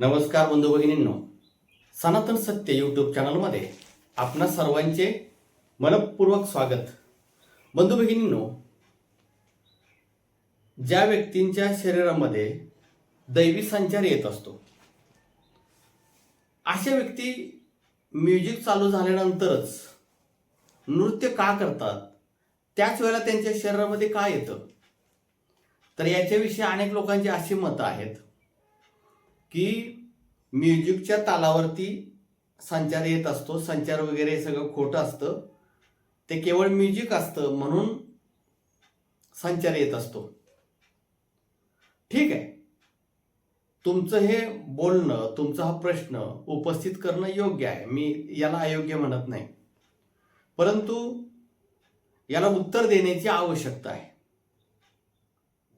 नमस्कार बंधू भगिनींनो. सनातन सत्य यूट्यूब चॅनलमध्ये आपणा सर्वांचे मनपूर्वक स्वागत. बंधू भगिनींनो ज्या व्यक्तींच्या शरीरामध्ये दैवी संचार येत असतो अशा व्यक्ती म्युझिक चालू झाल्यानंतरच नृत्य का करतात? त्याच वेळेला त्यांच्या शरीरामध्ये का येतं? तर याच्याविषयी अनेक लोकांची अशी मतं आहेत. की म्युझिकच्या तालावरती संचार येत असतो संचार वगैरे सगळं खोटं असतं. ते केवळ म्युझिक असतं म्हणून संचार येत असतो. ठीक आहे. तुमचं हे बोलणं तुमचा हा प्रश्न उपस्थित करणं योग्य आहे. मी याला अयोग्य म्हणत नाही. परंतु याला उत्तर देण्याची आवश्यकता आहे.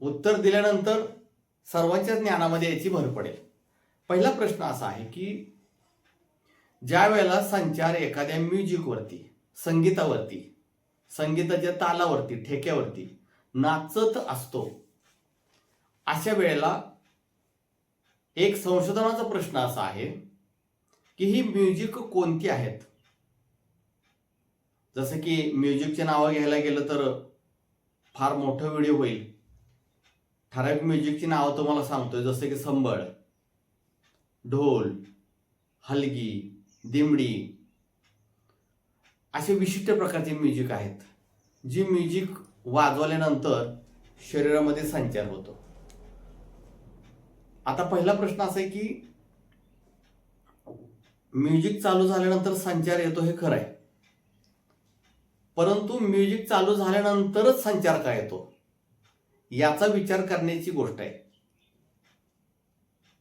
उत्तर दिल्यानंतर सर्वांच्या ज्ञानामध्ये याची भर पडेल. पहिला प्रश्न असा आहे की ज्या वेळेला संचार एखाद्या म्युझिकवरती संगीतावरती संगीताच्या तालावरती ठेक्यावरती नाचत असतो अशा वेळेला एक संशोधनाचा प्रश्न असा आहे की ही म्युझिक कोणती आहेत? जसं की म्युझिकचे नावं घ्यायला गेलं तर फार मोठं व्हिडिओ होईल. ठराविक म्युझिकची नावं तुम्हाला सांगतोय जसं की संबळ. ढोल हलगी दिमडी असे विशिष्ट प्रकारचे म्युझिक आहेत जी म्युझिक वाजवल्यानंतर शरीरामध्ये संचार होतो. आता पहिला प्रश्न असा आहे की म्युझिक चालू झाल्यानंतर संचार येतो हे खरं आहे. परंतु म्युझिक चालू झाल्यानंतरच संचार का येतो? याचा विचार करण्याची गोष्ट आहे.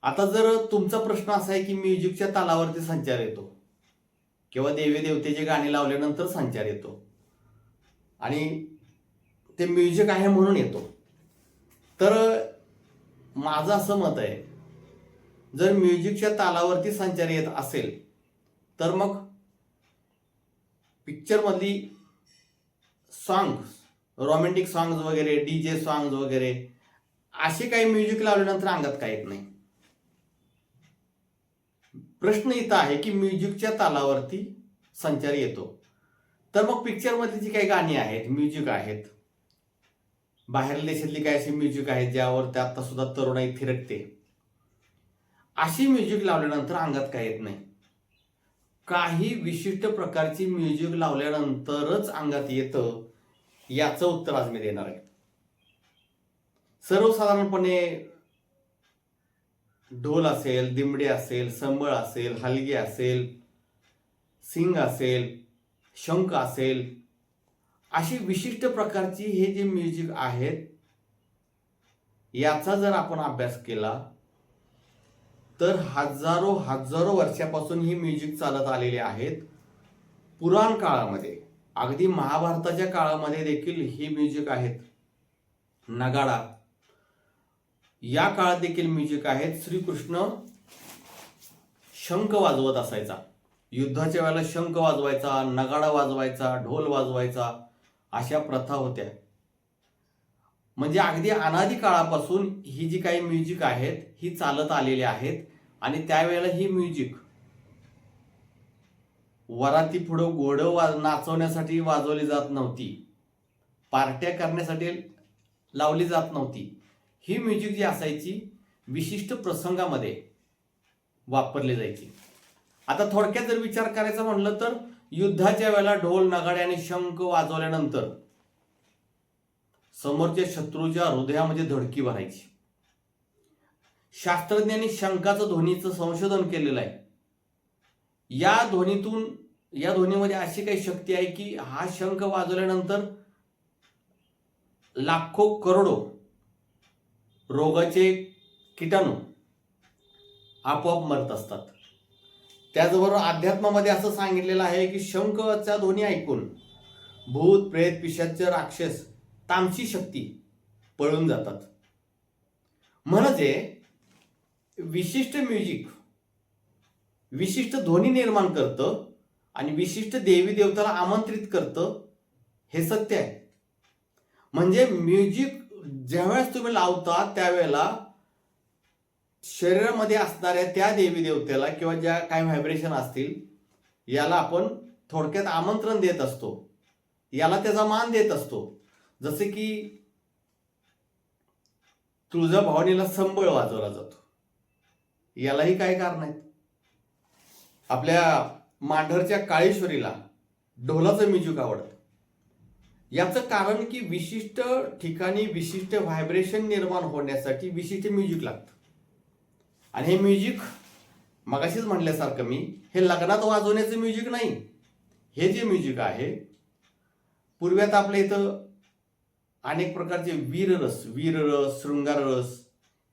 आता जर तुमचा प्रश्न असा आहे की म्युझिकच्या तालावरती संचार येतो किंवा देवी देवतेचे गाणे लावल्यानंतर संचार येतो आणि ते म्युझिक आहे म्हणून येतो तर माझं असं मत आहे जर म्युझिकच्या तालावरती संचार येत असेल तर मग पिक्चरमधली सॉंग्स रोमॅन्टिक सॉंग्स वगैरे डी जे सॉंग्स वगैरे असे काही म्युझिक लावल्यानंतर अंगात काय येत नाही. प्रश्न इथं आहे की म्युझिकच्या तालावरती संचार येतो. तर मग पिक्चरमध्ये जी काही गाणी आहेत म्युझिक आहेत बाहेर देशातली काही अशी म्युझिक आहेत ज्यावर त्या आता सुद्धा तरुणाई थिरकते. अशी म्युझिक लावल्यानंतर अंगात काय येत नाही. काही विशिष्ट प्रकारची म्युझिक लावल्यानंतरच अंगात येतं याचं उत्तर आज मी देणार आहे. सर्वसाधारणपणे ढोल असेल दिमडे असेल संबळ असेल हलगे असेल सिंग असेल शंख असेल अशी विशिष्ट प्रकारची हे जे म्युझिक आहेत याचा जर आपण अभ्यास केला तर हजारो हजारो वर्षापासून ही म्युझिक चालत आलेली आहेत. पुराण काळामध्ये अगदी महाभारताच्या काळामध्ये देखील ही म्युझिक आहेत. नगाडा या काळात देखील म्युझिक आहेत. श्रीकृष्ण शंख वाजवत असायचा. युद्धाच्या वेळेला शंख वाजवायचा नगाडा वाजवायचा ढोल वाजवायचा अशा प्रथा होत्या. म्हणजे अगदी अनादी काळापासून ही जी काही म्युझिक आहेत ही चालत आलेली आहेत आणि त्यावेळेला ही म्युझिक वराती पुढं घोडं वाज नाचवण्यासाठी वाजवली जात नव्हती. पार्ट्या करण्यासाठी लावली जात नव्हती. ही म्युझिक जी असायची विशिष्ट प्रसंगामध्ये वापरली जायची. आता थोडक्यात जर विचार करायचा म्हणलं तर युद्धाच्या वेळेला ढोल नगाडे आणि शंख वाजवल्यानंतर समोरच्या शत्रूच्या हृदयामध्ये धडकी भरायची. शास्त्रज्ञांनी शंखाचं ध्वनीचं संशोधन केलेलं आहे. या ध्वनीतून या ध्वनीमध्ये अशी काही शक्ती आहे की हा शंख वाजवल्यानंतर लाखो करोडो रोगाचे किटाणू आपोआप मरत असतात. त्याचबरोबर अध्यात्मामध्ये असं सांगितलेलं आहे की शंखचा ध्वनी ऐकून भूत प्रेत पिशाच राक्षस तामसी शक्ती पळून जातात. म्हणजे विशिष्ट म्युझिक विशिष्ट ध्वनी निर्माण करतं आणि विशिष्ट देवी देवताला आमंत्रित करतं हे सत्य आहे. म्हणजे म्युझिक ज्यावेळेस तुम्ही लावता त्यावेळेला शरीरामध्ये असणाऱ्या त्या देवी देवतेला किंवा ज्या काही व्हायब्रेशन असतील याला आपण थोडक्यात आमंत्रण देत असतो. याला त्याचा मान देत असतो. जसे की तुळजाभवानीला संबळ वाजवला जातो. यालाही काय कारण आहेत? आपल्या मांढरच्या काळेश्वरीला ढोलाचं म्युझिक आवडतं. याचं कारण की विशिष्ट ठिकाणी विशिष्ट व्हायब्रेशन निर्माण होण्यासाठी विशिष्ट म्युझिक लागतं. आणि हे म्युझिक मगाशीच म्हटल्यासारखं मी हे लग्नात वाजवण्याचं म्युझिक नाही. हे जे म्युझिक आहे पूर्वी आता आपल्या इथं अनेक प्रकारचे वीररस वीररस शृंगाररस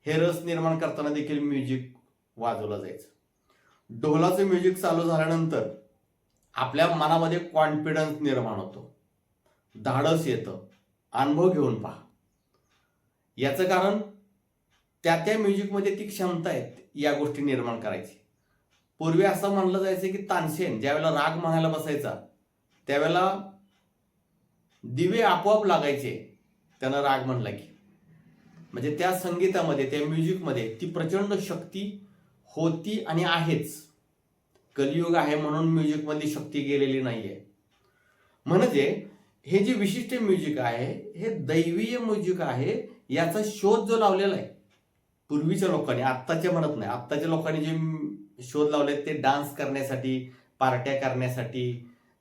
हे रस निर्माण करताना देखील म्युझिक वाजवलं जायचं. ढोलाचं म्युझिक चालू झाल्यानंतर आपल्या मनामध्ये कॉन्फिडन्स निर्माण होतो. धाडस येतं. अनुभव घेऊन पहा. याचं कारण त्या त्या म्युझिकमध्ये ती क्षमता आहे या गोष्टी निर्माण करायची. पूर्वी असं म्हणलं जायचं की तानसेन ज्यावेळेला राग म्हणायला बसायचा त्यावेळेला दिवे आपोआप लागायचे. त्यानं राग म्हणला की. म्हणजे त्या संगीतामध्ये त्या म्युझिकमध्ये ती प्रचंड शक्ती होती आणि आहेच. कलियुग आहे म्हणून म्युझिकमध्ये शक्ती गेलेली नाही आहे म्हणजे हे जे विशिष्ट म्युझिक आहे हे दैवीय म्युझिक आहे याचा शोध जो लावलेला आहे पूर्वीच्या लोकांनी आत्ताच्या म्हणत नाही आत्ताच्या लोकांनी जे शोध लावले ते डान्स करण्यासाठी पार्ट्या करण्यासाठी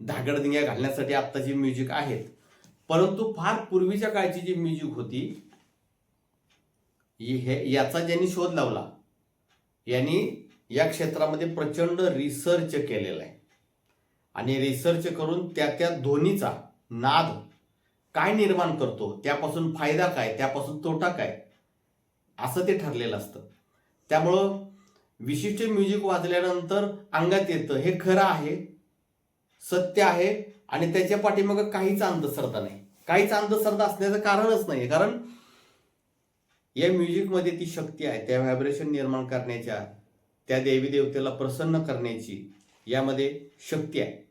धागडधिंग्या घालण्यासाठी आत्ताची म्युझिक आहेत. परंतु फार पूर्वीच्या काळची जी म्युझिक होती हे याचा ज्यांनी शोध लावला यांनी या क्षेत्रामध्ये प्रचंड रिसर्च केलेला आहे. आणि रिसर्च करून त्या त्या ध्वनीचा नाद काय निर्माण करतो त्यापासून फायदा काय त्यापासून तोटा काय असं ते ठरलेलं असतं. त्यामुळं विशिष्ट म्युझिक वाजल्यानंतर अंगात येतं हे खरं आहे सत्य आहे आणि त्याच्या पाठीमागं काहीच अंधश्रद्धा नाही. काहीच अंधश्रद्धा असण्याचं कारणच नाही कारण या म्युझिकमध्ये ती शक्ती आहे त्या व्हायब्रेशन निर्माण करण्याच्या त्या देवी देवतेला प्रसन्न करण्याची यामध्ये शक्ती आहे.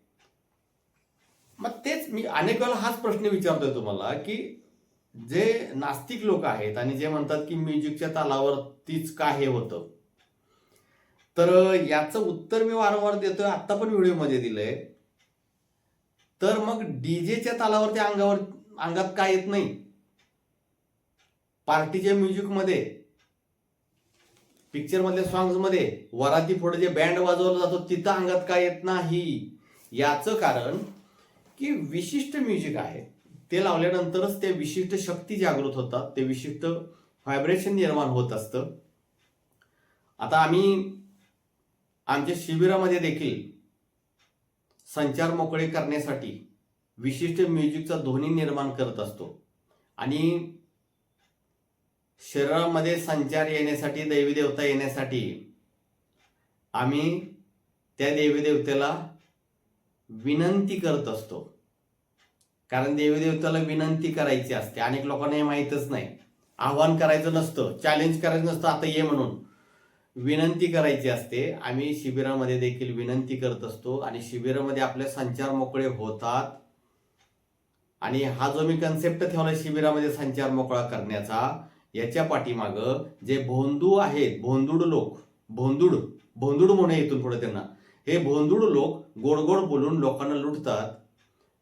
मग तेच मी अनेक वेळा हाच प्रश्न विचारतोय तुम्हाला की जे नास्तिक लोक आहेत आणि जे म्हणतात की म्युझिकच्या तालावरतीच का हे होतं? तर याचं उत्तर मी वारंवार देतोय. आता पण व्हिडिओमध्ये दिलंय. तर मग डीजेच्या तालावरती अंगावर अंगात काय येत नाही? पार्टीच्या म्युझिकमध्ये पिक्चर मधल्या सॉंग्समध्ये वराती पुढे जे बँड वाजवला जातो तिथं अंगात काय येत नाही? याचं कारण की विशिष्ट म्युझिक आहे. ते लावल्यानंतरच ते विशिष्ट शक्ती जागृत होतात. ते विशिष्ट व्हायब्रेशन निर्माण होत असतं. आता आम्ही आमच्या शिबिरामध्ये देखील संचार मोकळे करण्यासाठी विशिष्ट म्युझिकचा ध्वनी निर्माण करत असतो. आणि शरीरामध्ये संचार येण्यासाठी दैवी देवता येण्यासाठी आम्ही त्या देवी देवतेला विनंती करत असतो. कारण देवीदेवताला विनंती करायची असते. अनेक लोकांना हे माहीतच नाही. आव्हान करायचं नसतं चॅलेंज करायचं नसतं आता ये म्हणून. विनंती करायची असते. आम्ही शिबिरामध्ये देखील विनंती करत असतो आणि शिबिरामध्ये आपले संचार मोकळे होतात. आणि हा जो मी कन्सेप्ट ठेवला शिबिरामध्ये संचार मोकळा करण्याचा याच्या पाठीमागं जे भोंदू आहेत भोंदूड लोक भोंदूड भोंदूड म्हणून इथून पुढे त्यांना. हे भोंदूड लोक गोड गोड बोलून लोकांना लुटतात.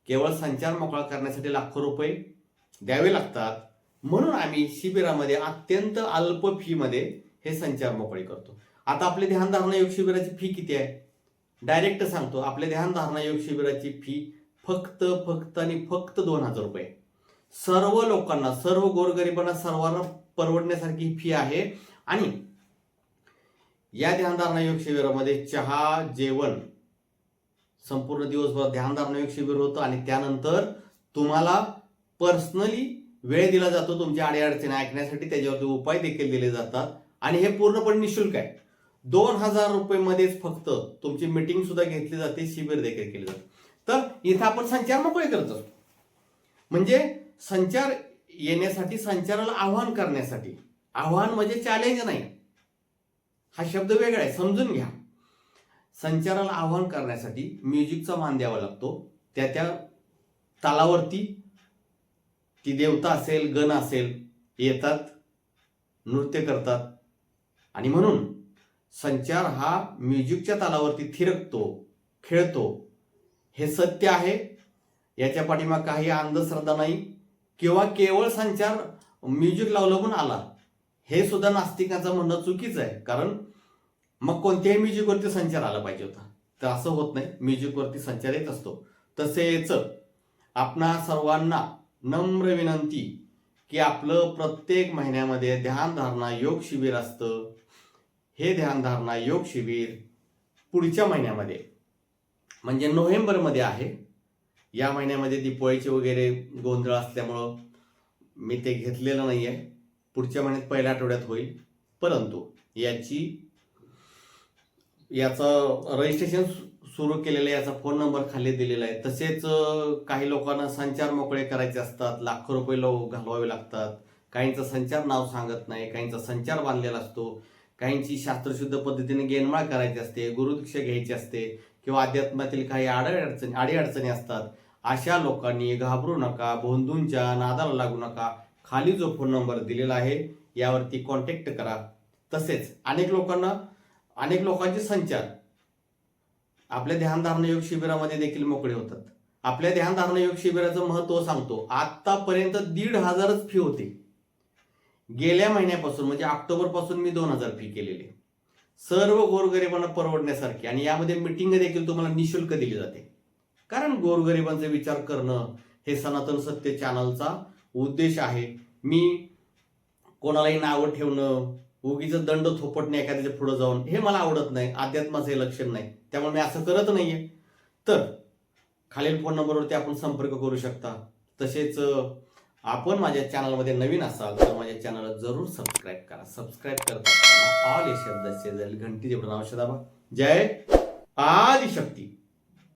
केवळ संचार मोकळा करण्यासाठी लाखो रुपये द्यावे लागतात. म्हणून आम्ही शिबिरामध्ये अत्यंत अल्प फीमध्ये हे संचार मोकळे करतो. आता आपले ध्यानधारणा योग शिबिराची फी किती आहे? डायरेक्ट सांगतो. आपल्या ध्यानधारणा योग शिबिराची फी फक्त फक्त आणि फक्त दोन हजार रुपये. सर्व लोकांना सर्व गोरगरिबांना सर्वांना परवडण्यासारखी ही फी आहे. आणि या ध्यानधारणा योग शिबिरामध्ये चहा जेवण संपूर्ण दिवसभर ध्यानधारणा शिबिर होतं आणि त्यानंतर तुम्हाला पर्सनली वेळ दिला जातो तुमच्या अडीअडचणी ऐकण्यासाठी. त्याच्यावरती उपाय देखील दिले जातात. आणि हे पूर्णपणे निशुल्क आहे. दोन हजार रुपयेमध्येच फक्त तुमची मीटिंग सुद्धा घेतली जाते शिबिर देखील केले जाते. तर इथं आपण संचार मोकळे करत असतो म्हणजे संचार येण्यासाठी संचाराला आव्हान करण्यासाठी. आव्हान म्हणजे चॅलेंज नाही. हा शब्द वेगळा आहे. समजून घ्या. संचाराला आव्हान करण्यासाठी म्युझिकचा मान द्यावा लागतो. त्या त्या तालावरती ती देवता असेल गण असेल येतात नृत्य करतात. आणि म्हणून संचार हा म्युझिकच्या तालावरती थिरकतो खेळतो. हे सत्य आहे. याच्या पाठीमा काही अंधश्रद्धा नाही. किंवा केवळ संचार म्युझिक लावलं पण आला हे सुद्धा नास्तिकांचं म्हणणं चुकीचं आहे. कारण मग कोणत्याही म्युझिकवरती संचार आला पाहिजे होता. तर असं होत नाही. म्युझिकवरती संचार येत असतो. तसेच आपणा सर्वांना नम्र विनंती की आपलं प्रत्येक महिन्यामध्ये ध्यानधारणा योग शिबिर असतं. हे ध्यानधारणा योग शिबिर पुढच्या महिन्यामध्ये म्हणजे नोव्हेंबरमध्ये आहे. या महिन्यामध्ये दिपोळीचे वगैरे गोंधळ असल्यामुळं मी ते घेतलेलं नाही आहे पुढच्या महिन्यात पहिल्या आठवड्यात होईल. परंतु याची याचं रजिस्ट्रेशन सुरू केलेलं आहे याचा फोन नंबर खाली दिलेला आहे. तसेच काही लोकांना संचार मोकळे करायचे असतात लाखो रुपये लो घालवावे लागतात. काहींचं संचार नाव सांगत नाही काहींचा संचार बांधलेला असतो. काहींची शास्त्रशुद्ध पद्धतीने गेनमाळ करायची असते गुरुदीक्षा घ्यायची असते किंवा अध्यात्मातील काही अडचणी अडीअडचणी असतात. अशा लोकांनी घाबरू नका भोंदूंच्या नादाला लागू नका. खाली जो फोन नंबर दिलेला आहे यावरती कॉन्टॅक्ट करा. तसेच अनेक लोकांना अनेक लोकांचे संचार. आपल्या ध्यानधारणा योग शिबिरामध्ये देखील मोकळे होतात. आपल्या ध्यानधारणा योग शिबिराचं महत्त्व सांगतो. आतापर्यंत दीड हजारच फी होती. गेल्या महिन्यापासून म्हणजे ऑक्टोबरपासून मी दोन हजार फी केलेली. सर्व गोरगरिबांना परवडण्यासारखी आणि यामध्ये मिटिंग देखील तुम्हाला निशुल्क दिली जाते. कारण गोरगरिबांचा विचार करणं हे सनातन सत्य चॅनलचा उद्देश आहे. मी कोणालाही नावं ठेवणं उगीच दंड थोपटणे एखाद्याच्या पुढे जाऊन हे मला आवडत नाही अध्यात्माचं हे लक्षण नाही. त्यामुळे मी असं करत नाहीये. तर खालील फोन नंबरवरती आपण संपर्क करू शकता. तसेच आपण माझ्या चॅनलमध्ये नवीन असाल तर माझ्या चॅनलला जरूर सबस्क्राईब करा. सबस्क्राईब करता ऑल या शब्द जाईल घंटी जेवढं नाव दाबा. जय आदिशक्ती.